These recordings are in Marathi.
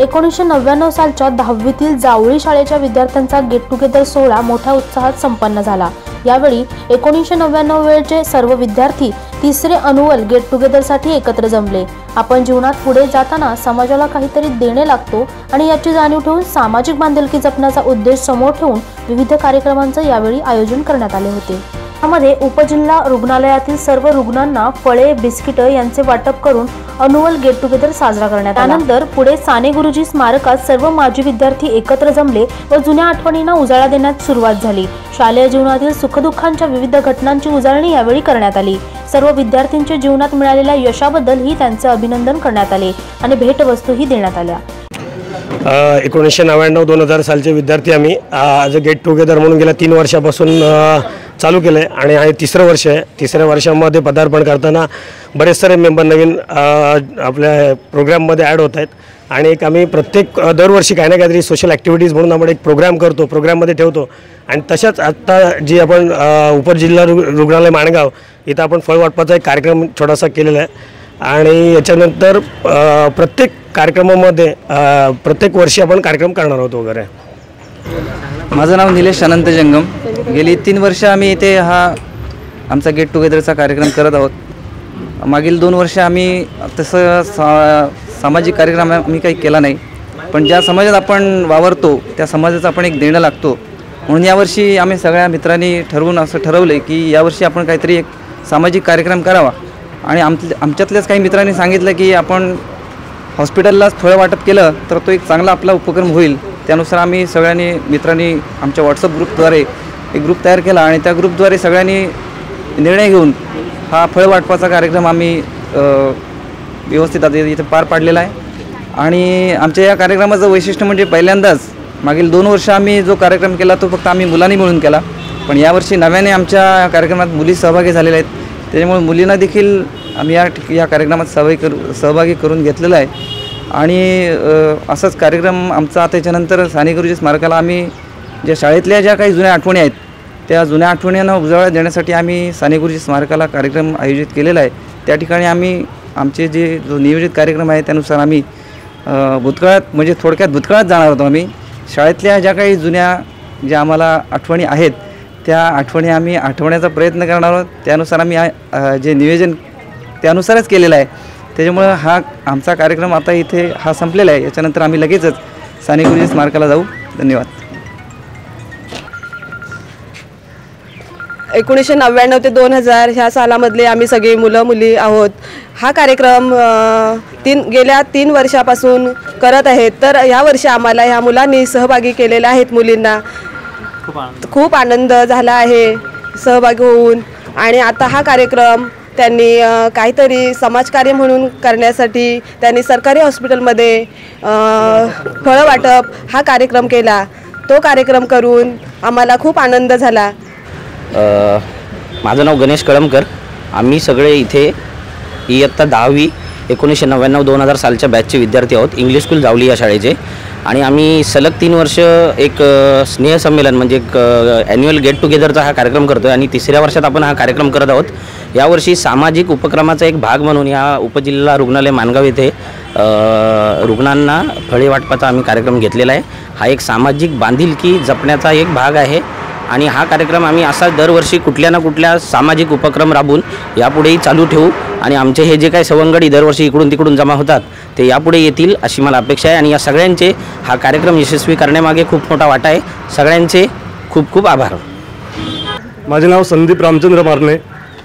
एकोणीसशे नव्याण्णव सालच्या दहावीतील जावळी शाळेच्या विद्यार्थ्यांचा गेट टुगेदर सोहळा मोठ्या उत्साहात संपन्न झाला. यावेळी एकोणीसशे नव्याण्णव वेळचे सर्व विद्यार्थी तिसरे अनुवल गेट टुगेदरसाठी एकत्र जमले. आपण जीवनात पुढे जाताना समाजाला काहीतरी देणे लागतो आणि याची जाणीव ठेवून सामाजिक बांधिलकी जपण्याचा उद्देश समोर ठेवून विविध कार्यक्रमांचं यावेळी आयोजन करण्यात आले होते. यामध्ये उपजिल्हा रुग्णालयातील सर्व रुग्णांना फळे बिस्किटं यांचे वाटप करून अनुवल गेट टुगेदर साजरा करण्यात त्यानंतर पुढे साने गुरुजी स्मारकात सर्व माजी विद्यार्थी एकत्र जमले व जुन्या आठवणींना उजाळा देण्यात सुरुवात झाली. शालेय जीवनातील सुखदुःखांच्या विविध घटनांची उजळणी यावेळी करण्यात आली. सर्व विद्यार्थ्यांच्या जीवनात मिळालेल्या यशाबद्दल ही त्यांचे अभिनंदन करण्यात आले आणि भेटवस्तूही देण्यात आल्या. एकोणीसशे नव्याण्णव दोन हजार सालचे विद्यार्थी आम्ही. आज गेट टुगेदर म्हणून गेल्या तीन वर्षापासून चालू केलं आहे आणि हे तिसरं वर्ष आहे. तिसऱ्या वर्षामध्ये पदार्पण करताना बरेच सारे मेंबर नवीन आपल्या प्रोग्राममध्ये ॲड होत आहेत. आणि एक आम्ही प्रत्येक दरवर्षी काही ना काहीतरी सोशल ॲक्टिव्हिटीज म्हणून आपण एक प्रोग्राम करतो प्रोग्राममध्ये ठेवतो. आणि तशाच आत्ता जी आपण उपजिल्हा रुग रुग्णालय माणगाव इथं आपण फळ वाटपाचा एक कार्यक्रम छोटासा केलेला आहे. आणि याच्यानंतर प्रत्येक कार्यक्रमामध्ये प्रत्येक वर्षी आपण कार्यक्रम करणार आहोत वगैरे. माझं नाव निलेश अनंत जंगम. गेली तीन वर्ष आम्ही इथे हा आमचा गेट टुगेदरचा कार्यक्रम करत आहोत. मागील दोन वर्ष आम्ही तसं सा सामाजिक कार्यक्रम आम्ही काही केला नाही. पण ज्या समाजात आपण वावरतो त्या समाजाचा आपण एक देणं लागतो. म्हणून यावर्षी आम्ही सगळ्या मित्रांनी ठरवून असं ठरवलं आहे की यावर्षी आपण काहीतरी एक सामाजिक कार्यक्रम करावा. आणि आमच्या आमच्यातल्याच काही मित्रांनी सांगितलं की आपण हॉस्पिटललाच फळं वाटप केलं तर तो एक चांगला आपला उपक्रम होईल. त्यानुसार आम्ही सगळ्यांनी मित्रांनी आमच्या व्हॉट्सअप ग्रुपद्वारे एक ग्रुप तयार केला आणि त्या ग्रुपद्वारे सगळ्यांनी निर्णय घेऊन हा फळ वाटपाचा कार्यक्रम आम्ही व्यवस्थित आता इथे पार पाडलेला आहे. आणि आमच्या या कार्यक्रमाचं वैशिष्ट्य म्हणजे पहिल्यांदाच मागील दोन वर्ष आम्ही जो कार्यक्रम केला तो फक्त आम्ही मुलांनी मिळून केला. पण यावर्षी नव्याने आमच्या कार्यक्रमात मुली सहभागी झालेल्या आहेत. त्याच्यामुळे मुलींना देखील आम्ही या ठिक या कार्यक्रमात सहभागी करू सहभागी करून घेतलेला आहे. आणि असाच कार्यक्रम आमचा त्याच्यानंतर साने गुरुजी स्मारकाला आम्ही ज्या शाळेतल्या ज्या काही जुन्या आठवणी आहेत त्या जुन्या आठवणींना उजाळा देण्यासाठी आम्ही साने गुरुजी स्मारकाला कार्यक्रम आयोजित केलेला आहे. त्या ठिकाणी आम्ही आमचे जे जो नियोजित कार्यक्रम आहे त्यानुसार आम्ही भूतकाळात म्हणजे थोडक्यात भूतकाळात जाणार होतो आम्ही. शाळेतल्या ज्या काही जुन्या ज्या आम्हाला आठवणी आहेत त्या आठवणी आम्ही आठवण्याचा प्रयत्न करणार आहोत. त्यानुसार आम्ही जे नियोजन त्यानुसारच केलेलं आहे. त्याच्यामुळं हा आमचा कार्यक्रम आता इथे हा संपलेला आहे. याच्यानंतर आम्ही लगेचच साने गुरुजी स्मारकाला जाऊ. धन्यवाद. एकोणीसशे नव्याण्णव ते दोन हजार ह्या सालामधले आम्ही सगळे मुलं मुली आहोत. हा कार्यक्रम तीन गेल्या तीन वर्षापासून करत आहेत. तर ह्या वर्षी आम्हाला ह्या मुलांनी सहभागी केलेल्या आहेत मुलींना. खूप आनंद. झाला आहे सहभागी होऊन. आणि आता हा कार्यक्रम त्यांनी काहीतरी समाजकार्य म्हणून करण्यासाठी त्यांनी सरकारी हॉस्पिटलमध्ये फळं वाटप हा कार्यक्रम केला. तो कार्यक्रम करून आम्हाला खूप आनंद झाला. माझं नाव गणेश कळमकर. आम्ही सगळे इथे इयत्ता दहावी एकोणीसशे नव्याण्णव दोन हजार सालच्या बॅचचे विद्यार्थी आहोत. इंग्लिश स्कूल जावली या शाळेचे. आणि आम्ही सलग तीन वर्ष एक स्नेहसंमेलन म्हणजे एक ॲन्युअल गेट टुगेदरचा हा कार्यक्रम करतो आहे आणि तिसऱ्या वर्षात आपण हा कार्यक्रम करत आहोत. यावर्षी सामाजिक उपक्रमाचा एक भाग म्हणून या उपजिल्हा रुग्णालय मानगाव येथे रुग्णांना फळे वाटपाचा आम्ही कार्यक्रम घेतलेला आहे. हा एक सामाजिक बांधिलकी जपण्याचा एक भाग आहे. आणि हा कार्यक्रम आम्ही असा दरवर्षी कुठल्या ना कुठल्या सामाजिक उपक्रम राबून यापुढेही चालू ठेवू आणि आमचे हे जे काही सवंगडी दरवर्षी इकडून तिकडून जमा होतात ते यापुढे येतील अशी मला अपेक्षा आहे. आणि या सगळ्यांचे हा कार्यक्रम यशस्वी करण्यामागे खूप मोठा वाटा आहे. सगळ्यांचे खूप खूप आभार. माझे नाव संदीप रामचंद्र मारणे.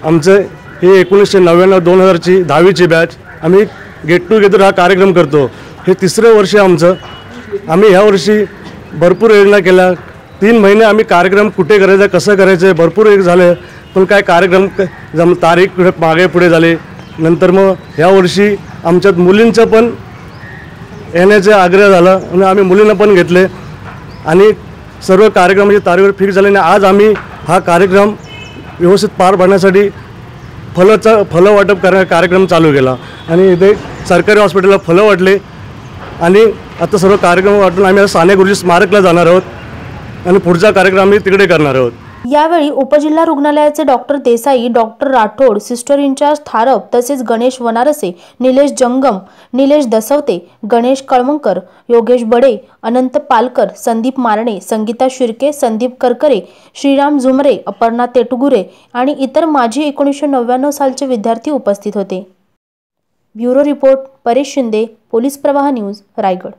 आमचं हे एकोणीसशे नव्याण्णव दोन हजारची दहावीची बॅच आम्ही गेट टुगेदर हा कार्यक्रम करतो. हे तिसरं वर्ष आहे आमचं. आम्ही ह्या वर्षी भरपूर योजना केल्या. तीन महिने आम्ही कार्यक्रम कुठे करायचं कसं करायचं भरपूर एक झालं. पण काय कार्यक्रम जम तारीख मागे पुढे झाले. नंतर मग ह्या वर्षी आमच्यात मुलींचं पण येण्याचा आग्रह झाला आणि आम्ही मुलींना पण घेतले. आणि सर्व कार्यक्रमाची तारीख फिक्स झाली आणि आज आम्ही हा कार्यक्रम व्यवस्थित पार पाडण्यासाठी फळाचा फलं वाटप करण्या कार्यक्रम चालू केला. आणि इथे सरकारी हॉस्पिटलला फलं वाटले. आणि आता सर्व कार्यक्रम वाटून आम्ही आता साने गुरुजी स्मारकला जाणार आहोत. आणि पुढचा कार्यक्रम आम्ही तिकडे करणार आहोत. यावेळी उपजिल्हा रुग्णालयाचे doctor Desai doctor Rathod sister in charge Tharap तसेच गणेश वनारसे निलेश जंगम निलेश दसवते गणेश कळमकर योगेश बडे अनंत पालकर संदीप मारणे संगीता शिर्के संदीप करकरे श्रीराम झुमरे अपर्णा तेटगुरे आणि इतर माजी एकोणीसशे नव्याण्णव सालचे विद्यार्थी उपस्थित होते. Bureau report Paresh Shinde police Pravah news Raigad.